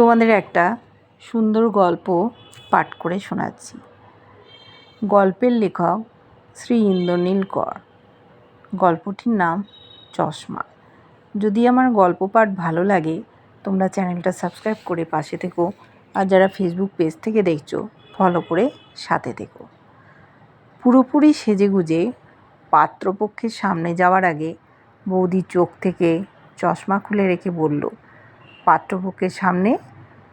তোমাদের একটা সুন্দর গল্প পাঠ করে শোনাচ্ছি। গল্পের লেখক শ্রী ইন্দ্রনীল কর। গল্পটির নাম চশমা। যদি আমার গল্প পাঠ ভালো লাগে, তোমরা চ্যানেলটা সাবস্ক্রাইব করে পাশে থেকো আর যারা ফেসবুক পেজ থেকে দেখছ ফলো করে সাথে থেকো। পুরোপুরি সেজেগুজে পাত্রপক্ষের সামনে যাওয়ার আগে বৌদি চোখ থেকে চশমা খুলে রেখে বলল, পাত্রপক্ষের সামনে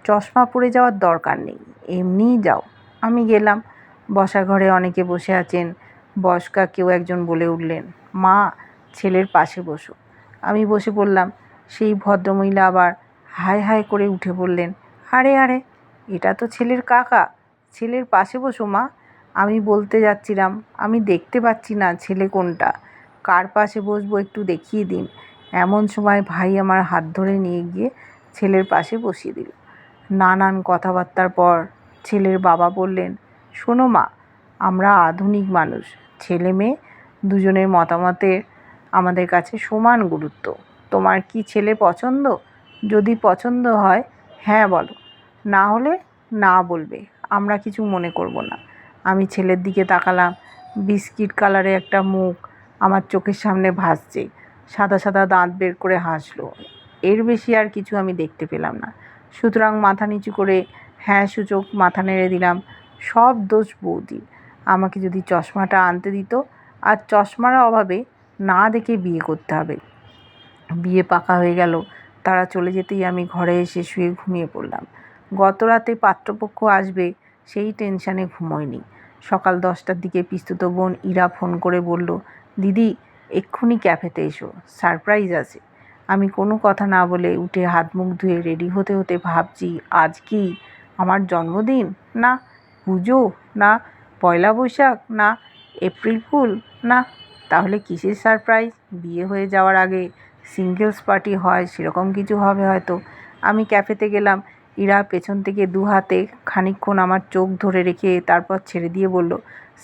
চশমা পরে যাওয়ার দরকার নেই, এমনিই যাও। আমি গেলাম, বসার ঘরে অনেকে বসে আছেন, বয়স্কা কেউ একজন বলে উঠলেন, মা, ছেলের পাশে বসো। আমি বসে পড়লাম, সেই ভদ্রমহিলা আবার হায় হায় করে উঠে বললেন, আরে আরে, এটা তো ছেলের কাকা, ছেলের পাশে বসো মা। আমি বলতে যাচ্ছিলাম, আমি দেখতে পাচ্ছি না ছেলে কোনটা, কার পাশে বসবো একটু দেখিয়ে দিন। এমন সময় ভাই আমার হাত ধরে নিয়ে গিয়ে ছেলের পাশে বসিয়ে দিল। নানান কথাবার্তার পর ছেলের বাবা বললেন, শোনো মা, আমরা আধুনিক মানুষ। ছেলে মেয়ে দুজনের মতামতের আমাদের কাছে সমান গুরুত্ব। তোমার কি ছেলে পছন্দ? যদি পছন্দ হয় হ্যাঁ বলো। না হলে না বলবে। আমরা কিছু মনে করব না। আমি ছেলের দিকে তাকালাম। বিস্কিট কালারে একটা মুখ আমার চোখের সামনে ভাসছে। সাদা সাদা দাঁত বের করে হাসলো। এর বেশি আর কিছু আমি দেখতে পেলাম না। সুতরাং মাথা নিচু করে হ্যাঁ সূচক মাথা নেড়ে দিলাম। সব দোষ বৌদির। আমাকে যদি চশমাটা আনতে দিত, আর চশমার অভাবে না দেখে বিয়ে করতে হবে। বিয়ে পাকা হয়ে গেল, তারা চলে যেতেই আমি ঘরে এসে শুয়ে ঘুমিয়ে পড়লাম। গত রাতে পাত্রপক্ষ আসবে, সেই টেনশানে ঘুমোয়নি। সকাল দশটার দিকে পিস্তুত বোন ইরা ফোন করে বলল, দিদি, এক্ষুনি ক্যাফেতে এসো, সারপ্রাইজ আছে। আমি কোনো কথা না বলে উঠে হাত মুখ ধুয়ে রেডি হতে হতে ভাবছি, আজ কি আমার জন্মদিন? না, পুজো? না, পয়লা বৈশাখ? না, এপ্রিল ফুল? না, তাহলে কিসের সারপ্রাইজ বিয়ে হয়ে যাওয়ার আগে সিঙ্গেলস পার্টি হয়, সেরকম কিছু হবে হয়তো। আমি ক্যাফেতে গেলাম, ইরা পেছন থেকে দু হাতে খানিকক্ষণ আমার চোখ ধরে রেখে তারপর ছেড়ে দিয়ে বলল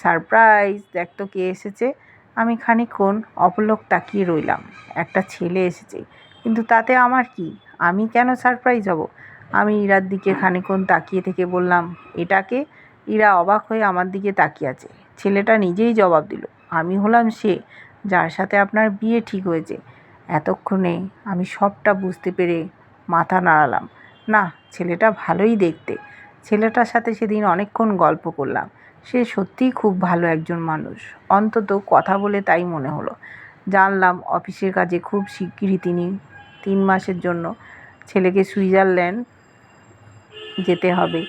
সারপ্রাইজ দেখ তো কে এসেছে। আমি খানিকক্ষণ অপলক তাকিয়ে রইলাম। একটা ছেলে এসেছে। কিন্তু তাতে আমার কি? আমি কেন সারপ্রাইজ হব? আমি ইরার দিকে খানিকক্ষণ তাকিয়ে থেকে বললাম এটাকে ইরা অবাক হয়ে আমার দিকে তাকিয়ে আছে। ছেলেটা নিজেই জবাব দিল, আমি হলাম সে যার সাথে আপনার বিয়ে ঠিক হয়েছে। এতক্ষণে আমি সবটা বুঝতে পেরে মাথা নাড়ালাম। না, ছেলেটা ভালোই দেখতে। ছেলেটার সাথে সেদিন অনেকক্ষণ গল্প করলাম। সে সত্যিই খুব ভালো একজন মানুষ। অন্তত কথা বলে তাই মনে হলো। জানলাম অফিসের কাজে খুব শিগগিরই তিনি তিন মাসের জন্য ছেলেকে সুইজারল্যান্ড যেতে হবে।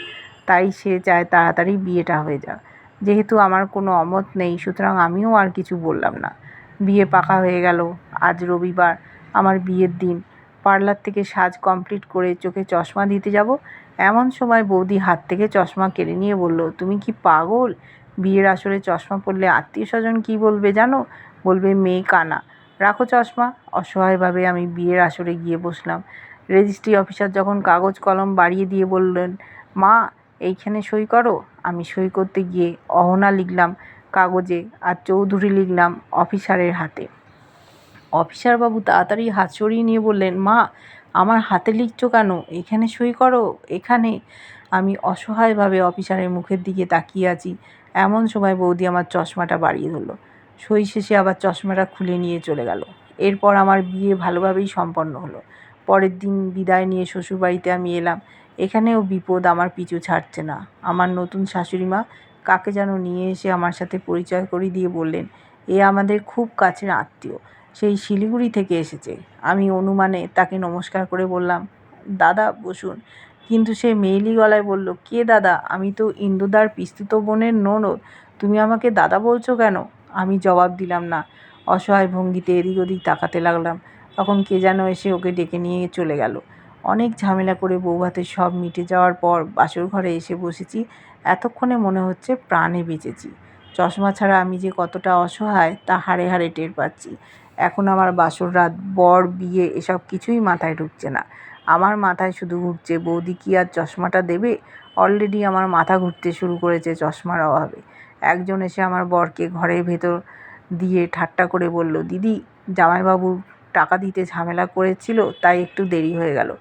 তাই সে চায় তাড়াতাড়ি বিয়েটা হয়ে যাক। যেহেতু আমার কোনো অমত নেই, সুতরাং আমিও আর কিছু বললাম না। বিয়ে পাকা হয়ে গেল। আজ রবিবার আমার বিয়ের দিন। পার্লার থেকে সাজ কমপ্লিট করে চোখে চশমা দিতে যাব। এমন সময় বৌদি হাত থেকে চশমা কেড়ে নিয়ে বলল, তুমি কি পাগল? বিয়ের আসরে চশমা পরলে আত্মীয় স্বজন কী বলবে জানো? বলবে, মেয়ে কানা। রাখো চশমা। অসহায়ভাবে আমি বিয়ের আসরে গিয়ে বসলাম। রেজিস্ট্রি অফিসার যখন কাগজ কলম বাড়িয়ে দিয়ে বললেন, মা, এইখানে সই করো। আমি সই করতে গিয়ে অহনা লিখলাম কাগজে আর চৌধুরী লিখলাম অফিসারের হাতে। অফিসারবাবু তাড়াতাড়ি হাত সরিয়ে নিয়ে বললেন, মা আমার হাতে লিখছো কেন? এখানে সই করো। এখানে। আমি অসহায়ভাবে অফিসারের মুখের দিকে তাকিয়ে আছি। এমন সময় বৌদি আমার চশমাটা বাড়িয়ে ধরলো। সই শেষে আবার চশমাটা খুলে নিয়ে চলে গেল। এরপর আমার বিয়ে ভালোভাবেই সম্পন্ন হলো। পরের দিন বিদায় নিয়ে শ্বশুরবাড়িতে আমি এলাম। এখানেও বিপদ আমার পিছু ছাড়ছে না। আমার নতুন শাশুড়ি মা কাকে যেন নিয়ে এসে আমার সাথে পরিচয় করিয়ে দিয়ে বললেন, এ আমাদের খুব কাছের আত্মীয়। সেই শিলিগুড়ি থেকে এসেছে। আমি অনুমানে তাকে নমস্কার করে বললাম, দাদা, বসুন। কিন্তু সে মেয়েলি গলায় বলল, কে দাদা? আমি তো ইন্দুদার পিস্তুত বোনের ননদ। তুমি আমাকে দাদা বলছো কেন? আমি জবাব দিলাম, না। অসহায় ভঙ্গিতে এদিক ওদিক তাকাতে লাগলাম। তখন কে যেন এসে ওকে ডেকে নিয়ে চলে গেল। অনেক ঝামেলা করে বৌভাতের সব মিটে যাওয়ার পর বাসর ঘরে এসে বসেছি। এতক্ষণে মনে হচ্ছে প্রাণে বেঁচেছি। চশমা ছাড়া আমি যে কতটা অসহায় তা হাড়ে হাড়ে টের পাচ্ছি। এখন আমার বাসর রাত, বর, বিয়ে এসব কিছুই মাথায় ঢুকছে না। আমার মাথায় শুধু ঘুরছে, বৌদি কি আর চশমাটা দেবে? অলরেডি আমার মাথা ঘুরতে শুরু করেছে চশমার অভাবে। একজন এসে আমার বরকে ঘরের ভেতর দিয়ে ঠাট্টা করে বলল, দিদি, জামাইবাবু টাকা দিতে ঝামেলা করেছিল, তাই একটু দেরি হয়ে গেল।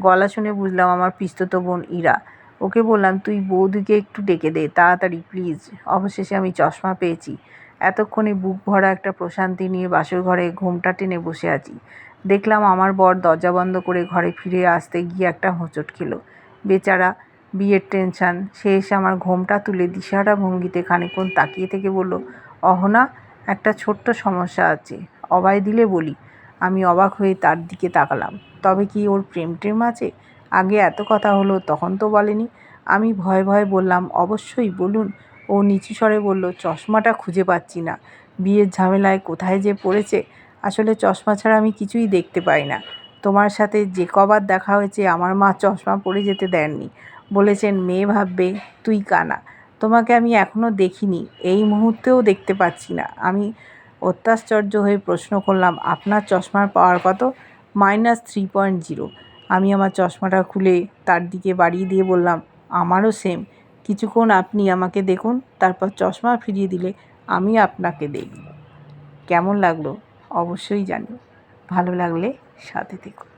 গলা শুনে বুঝলাম আমার পিস্তত বোন ইরা। ওকে বললাম, তুই বৌদিকে একটু ডেকে দে, তাড়াতাড়ি প্লিজ অবশেষে আমি চশমা পেয়েছি। এতক্ষণে বুক ভরা একটা প্রশান্তি নিয়ে বাসর ঘরে ঘোমটা টেনে বসে আছি। দেখলাম আমার বর দরজা বন্ধ করে ঘরে ফিরে আসতে গিয়ে একটা হোঁচট খেলো। বেচারা, বিয়ের টেনশান। সে এসে আমার ঘোমটা তুলে দিশাহারা ভঙ্গিতে খানিকক্ষণ তাকিয়ে থেকে বলল, অহনা, একটা ছোট্ট সমস্যা আছে। অবায় দিলে বলি। আমি অবাক হয়ে তার দিকে তাকালাম। তবে কি ওর প্রেম টেম আছে? আগে এত কথা হলো, তখন তো বলেনি। আমি ভয়ে ভয়ে বললাম, অবশ্যই, বলুন। ও নিচু স্বরে বলল, চশমাটা খুঁজে পাচ্ছি না। বিয়ের ঝামেলায় কোথায় যে পড়েছে, আসলে চশমা ছাড়া আমি কিছুই দেখতে পাই না। তোমার সাথে যে কবার দেখা হয়েছে, আমার মা চশমা পরে যেতে দেননি। বলেছেন, মেয়ে ভাববে, তুই কানা। তোমাকে আমি এখনও দেখিনি, এই মুহূর্তেও দেখতে পাচ্ছি না আমি অত্যাশ্চর্য হয়ে প্রশ্ন করলাম, আপনার চশমার পাওয়ার কত? Minus three point zero. আমি আমার চশমাটা খুলে তার দিকে বাড়িয়ে দিয়ে বললাম, আমারও সেম। কিছুক্ষণ আপনি আমাকে দেখুন, তারপর চশমা ফিরিয়ে দিলে আমি আপনাকে দেখব। কেমন লাগল? অবশ্যই জানি ভালো লাগলে সাথে থেকো।